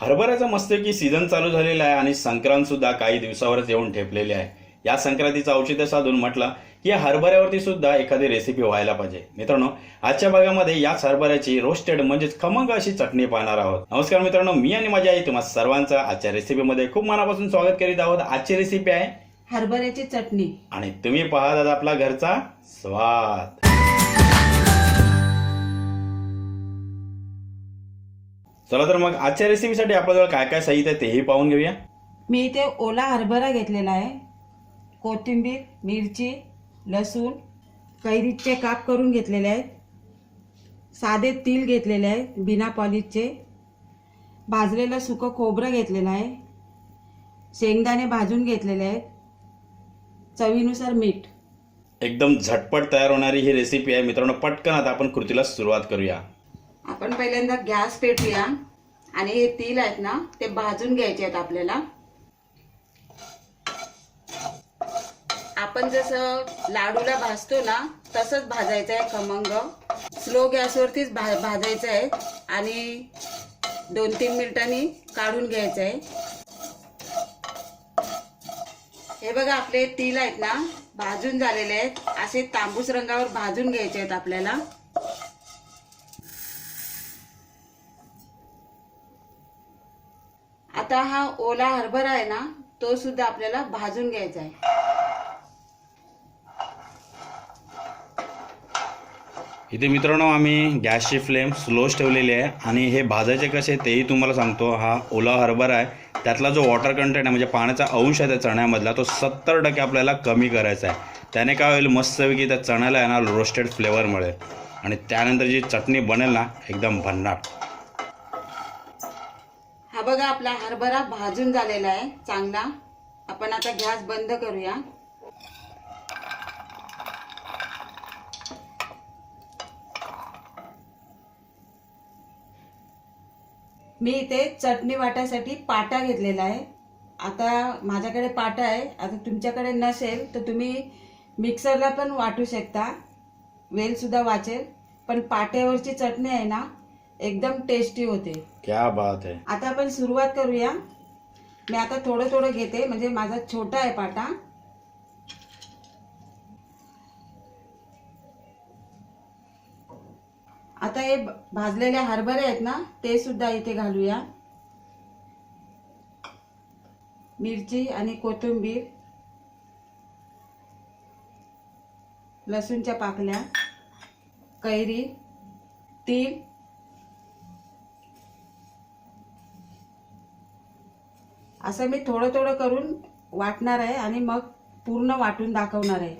हरभऱ्याचा मस्तपैकी सीझन चालू झालेला आहे आणि संक्रांत सुद्धा काही दिवसावरच येऊन ठेपलेली आहे. या संक्रांतीचं औचित्य साधून म्हटलं की या हरभऱ्यावरती सुद्धा एखादी रेसिपी व्हायला पाहिजे. मित्रांनो आजच्या भागामध्ये याच हरभऱ्याची रोस्टेड म्हणजेच खमंग अशी चटणी पाहणार आहोत. नमस्कार मित्रांनो मी आणि माझी आई तुम्हा सर्वांचं आजच्या रेसिपीमध्ये खूप मनापासून स्वागत करीत आहोत. आजची रेसिपी आहे हरभऱ्याची चटणी. आणि तुम्ही पाहत आहात आपला घरचा स्वाद. चला तर मग आजच्या रेसिपीसाठी आपल्याजवळ काय काय साहित्य आहे तेही पाहून घेऊया. मी इथे ओला हरभरा घेतलेला आहे. कोथिंबीर मिरची लसूण कैरीचे काप करून घेतलेले आहेत. साधे तीळ घेतलेले आहेत बिना पॉलिशचे. भाजलेलं सुकं खोबरं घेतलेलं आहे. शेंगदाणे भाजून घेतलेले आहेत. चवीनुसार मीठ. एकदम झटपट तयार होणारी ही रेसिपी आहे. मित्रांनो पटकन आता आपण कृतीला सुरुवात करूया. आपण पहिल्यांदा गॅस पेटूया. आणि हे तील आहेत ना ते भाजून घ्यायचे आहेत आपल्याला. आपण जसं लाडूला भाजतो ना तसंच भाजायचं आहे खमंग. स्लो गॅसवरतीच भा भाजायचं आहे आणि दोन तीन मिनिटांनी काढून घ्यायचं आहे. हे बघा आपले तील आहेत ना भाजून झालेले आहेत. असे तांबूस रंगावर भाजून घ्यायचे आहेत आपल्याला. आता हा ओला हरभरा आहे ना तो सुद्धा आपल्याला भाजून घ्यायचा आहे. इथे मित्रांनो आम्ही गॅसची फ्लेम स्लोच ठेवलेली आहे आणि हे भाजायचे कसे तेही तुम्हाला सांगतो. हा ओला हरभरा आहे. त्यातला जो वॉटर कंटेंट आहे म्हणजे पाण्याचा अंश आहे त्या चण्यामधला तो सत्तर टक्के आपल्याला कमी करायचा आहे. त्याने काय होईल मस्तपैकी त्या चण्याला आहे ना रोस्टेड फ्लेवर मिळेल. आणि त्यानंतर जी चटणी बनेल ना एकदम भन्नाट. हा बघा आपला हरभरा भाजून झालेला आहे. चांगला. आपण आता गॅस बंद करूया. मी इथे चटणी वाटायसाठी पाटा घेतलेला आहे. आता माझ्याकडे पाटा आहे. आता तुमच्याकडे नसेल तर तुम्ही मिक्सरला पण वाटू शकता. वेलसुद्धा वाचेल. पण पाट्यावरची चटणी आहे ना एकदम टेस्टी होते. क्या बात आहे आता आपण सुरुवात करूया. मी आता थोडं थोडं घेते म्हणजे माझा छोटा आहे पाटा. आता हे भाजलेले हरभरे आहेत ना ते सुद्धा इथे घालूया. मिरची आणि कोथिंबीर. लसूणच्या पाकल्या. कैरी. तीळ. असं मी थोडं थोडं करून वाटणार आहे आणि मग पूर्ण वाटून दाखवणार आहे.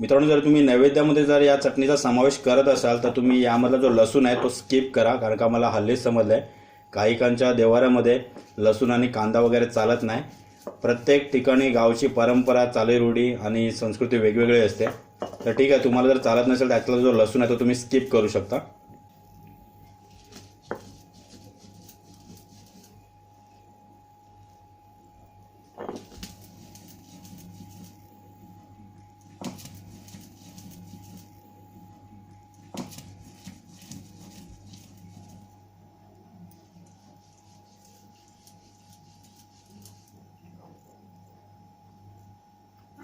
मित्रांनो जर तुम्ही नैवेद्यामध्ये जर या चटणीचा समावेश करत असाल तर तुम्ही यामधला जो लसूण आहे तो स्किप करा कारण का मला हल्लीच समजलं आहे. काहीकांच्या देवाऱ्यामध्ये लसूण आणि कांदा वगैरे चालत नाही. प्रत्येक ठिकाणी गावची परंपरा चालीरूढी आणि संस्कृती वेगवेगळी असते. तर ठीक आहे तुम्हाला जर चालत नसेल त्यातला जो लसूण आहे तो तुम्ही स्किप करू शकता.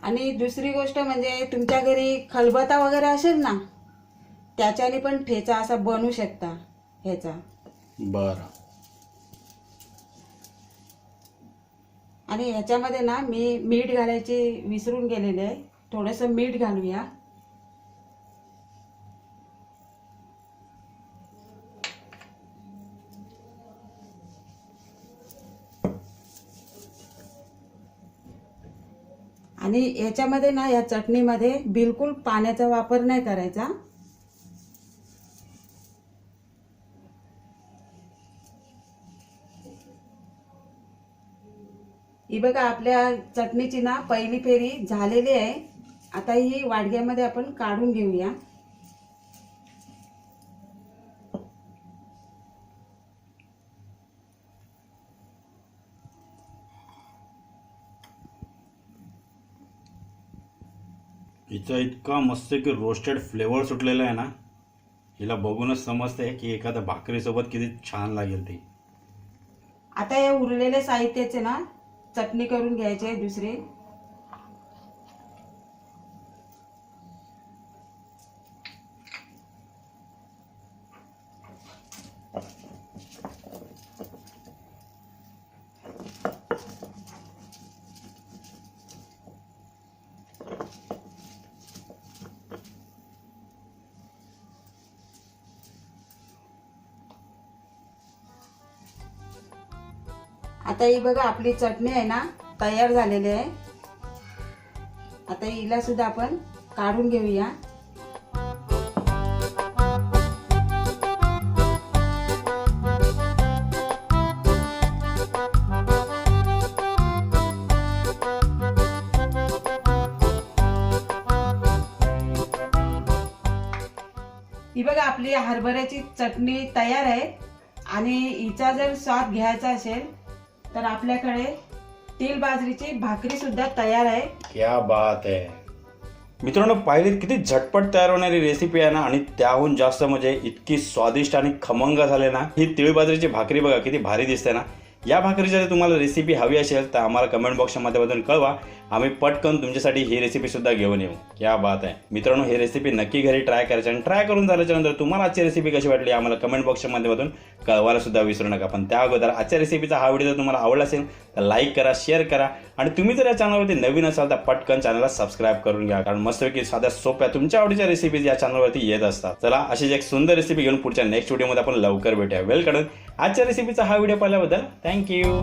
आणि दुसरी गोष्ट म्हणजे तुमच्या घरी खलबत्ता वगैरे असेल ना त्याच्याने पण ठेचा असा बनवू शकता ह्याचा. बरं. आणि ह्याच्यामध्ये ना मी मीठ घालायचे विसरून गेलेले आहे. थोडंसं मीठ घालूया. आणि ह्याच्यामध्ये ना या चटणीमध्ये बिलकुल पाण्याचा वापर नाही करायचा. ही बघा आपल्या चटणीची ना पहिली फेरी झालेली आहे. आता ही वाडग्यामध्ये आपण काढून घेऊया. हिचा इतका मस्त की रोस्टेड फ्लेवर सुटलेला आहे ना हिला बघूनच समजते की एखाद्या भाकरीसोबत किती छान लागेल ती. आता या उरलेल्या साहित्याचे ना चटणी करून घ्यायची आहे दुसरी. आता ही बघा आपली चटणी आहे ना तयार झालेली आहे. आता हिला सुद्धा आपण काढून घेऊया. ही बघा आपली हरभऱ्याची चटणी तयार आहे. आणि हिचा जर स्वाद घ्यायचा असेल तर आपल्याकडे तेल बाजरीची भाकरी सुद्धा तयार आहे. क्या बात आहे. मित्रांनो पाहिलीत किती झटपट तयार होणारी रेसिपी आहे ना आणि त्याहून जास्त म्हणजे इतकी स्वादिष्ट आणि खमंग झाले ना ही तिळ बाजरीची भाकरी बघा किती भारी दिसते ना. या भाकरीची जर तुम्हाला रेसिपी हवी असेल तर आम्हाला कमेंट बॉक्सच्या माध्यमातून कळवा. आम्ही पटकन तुमच्यासाठी ही रेसिपीसुद्धा घेऊन येऊ. क्या बात आहे. मित्रांनो ही रेसिपी नक्की घरी ट्राय करायची आणि ट्राय करून झाल्याच्यानंतर तुम्हाला आजची रेसिपी कशी वाटली आम्हाला कमेंट बॉक्सच्या माध्यमातून कळवायला सुद्धा विसरू नका. पण त्या अगोदर आजच्या रेसिपीचा हा व्हिडिओ जर तुम्हाला आवडला असेल तर लाईक करा शेअर करा. आणि तुम्ही जर या चॅनलवरती नवीन असाल तर पटकन चॅनलला सबस्क्राईब करून घ्या. कारण मस्तपैकी साध्या सोप्या तुमच्या आवडीच्या रेसिपीज या चॅनलवरती येत असतात. चला अशीच एक सुंदर रेसिपी घेऊन पुढच्या नेक्स्ट व्हिडिओमध्ये आपण लवकर भेटूया. वेलकडून आजच्या रेसिपीचा हा व्हिडिओ पाहिल्याबद्दल थँक्यू